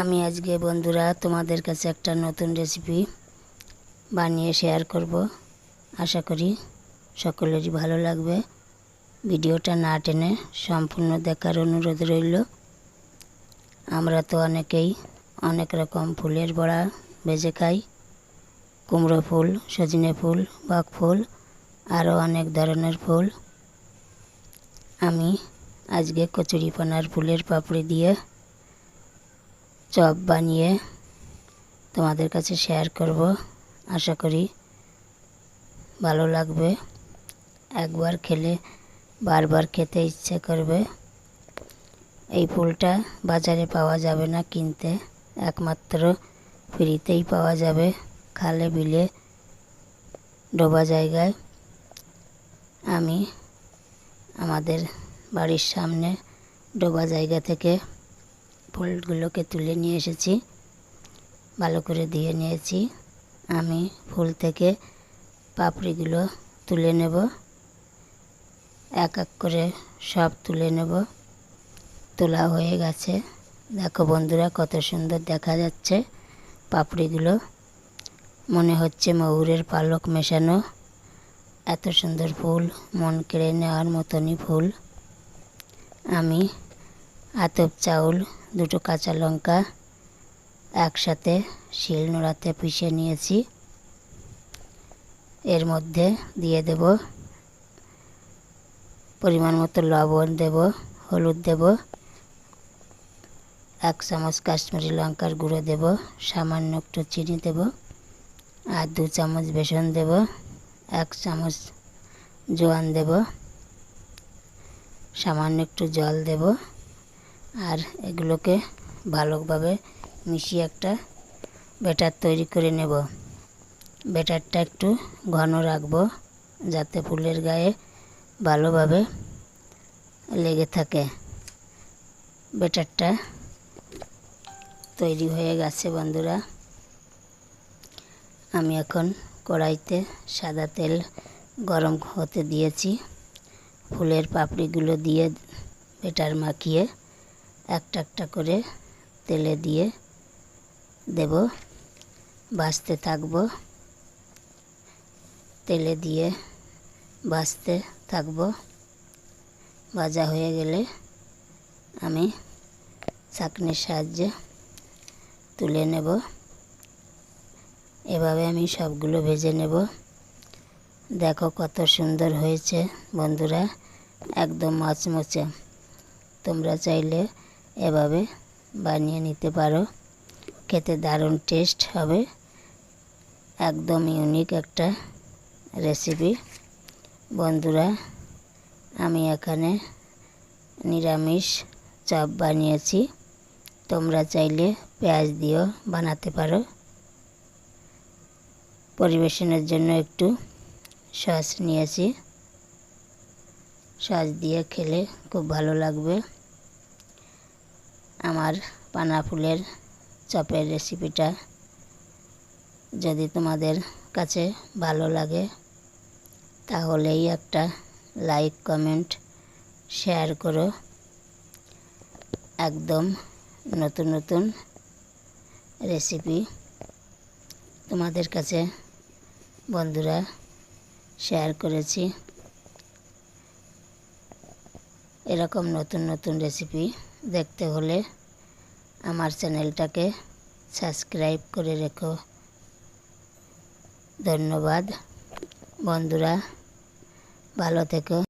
আমি আজকে বন্ধুরা তোমাদের কাছে একটা নতুন রেসিপি বানিয়ে শেয়ার করব। আশা করি সকলেরই ভালো লাগবে। ভিডিওটা না টেনে সম্পূর্ণ দেখার অনুরোধ রইল। আমরা তো অনেকেই অনেক রকম ফুলের বড়া ভেজে খাই। কুমড়ো ফুল, সজনে ফুল বক ফুল আরও অনেক ধরনের ফুল। আমি আজকে কচুরিপানার ফুলের পাপড়ি দিয়ে চপ বানিয়ে তোমাদের কাছে শেয়ার করব। আশা করি ভালো লাগবে। একবার খেলে বারবার খেতে ইচ্ছে করবে। এই ফুলটা বাজারে পাওয়া যাবে না কিনতে, একমাত্র ফ্রিতেই পাওয়া যাবে খালে বিলে ডোবা জায়গায়। আমি আমাদের বাড়ির সামনে ডোবা জায়গা থেকে ফুলগুলোকে তুলে নিয়ে এসেছি। ভালো করে দিয়ে নিয়েছি। আমি ফুল থেকে পাপড়িগুলো তুলে নেব। এক এক করে সব তুলে নেব। তোলা হয়ে গেছে। দেখো বন্ধুরা, কত সুন্দর দেখা যাচ্ছে পাপড়িগুলো। মনে হচ্ছে ময়ূরের পালক মেশানো। এত সুন্দর ফুল, মন কেড়ে নেওয়ার মতনই ফুল। আমি আতপ চাউল, দুটো কাঁচা লঙ্কা, একসাথে শিল নোড়াতে পিষে নিয়েছি। এর মধ্যে দিয়ে দেব পরিমাণ মতো লবণ দেব, হলুদ দেব, এক চামচ কাশ্মীরি লঙ্কার গুঁড়ো দেব, সামান্য একটু চিনি দেব, আর দু চামচ বেসন দেব, এক চামচ জোয়ান দেব, সামান্য একটু জল দেব। আর এগুলোকে ভালোভাবে মিশিয়ে একটা ব্যাটার তৈরি করে নেব। ব্যাটারটা একটু ঘন রাখব যাতে ফুলের গায়ে ভালোভাবে লেগে থাকে। ব্যাটারটা তৈরি হয়ে গেছে বন্ধুরা। আমি এখন কড়াইতে সাদা তেল গরম হতে দিয়েছি। ফুলের পাপড়িগুলো দিয়ে বেটার মাখিয়ে একটা একটা করে তেলে দিয়ে দেব। বাছতে থাকব। তেলে দিয়ে বাছতে থাকব। ভাজা হয়ে গেলে আমি চাকনির সাহায্যে তুলে নেব। এভাবে আমি সবগুলো ভেজে নেব। দেখো কত সুন্দর হয়েছে বন্ধুরা, একদম মচমচে। তোমরা চাইলে এভাবে বানিয়ে নিতে পারো। খেতে দারুণ টেস্ট হবে। একদম ইউনিক একটা রেসিপি বন্ধুরা, আমি এখানে নিরামিষ চপ বানিয়েছি। তোমরা চাইলে পেঁয়াজ দিয়েও বানাতে পারো। পরিবেশনের জন্য একটু সস নিয়েছি। সস দিয়ে খেলে খুব ভালো লাগবে। আমার পানা ফুলের চপের রেসিপিটা যদি তোমাদের কাছে ভালো লাগে, তাহলেই একটা লাইক কমেন্ট শেয়ার করো। একদম নতুন নতুন রেসিপি তোমাদের কাছে বন্ধুরা শেয়ার করেছি। এরকম নতুন নতুন রেসিপি দেখতে হলে আমার চ্যানেলটাকে সাবস্ক্রাইব করে রেখো। ধন্যবাদ। বন্ধুরা ভালো থেকো।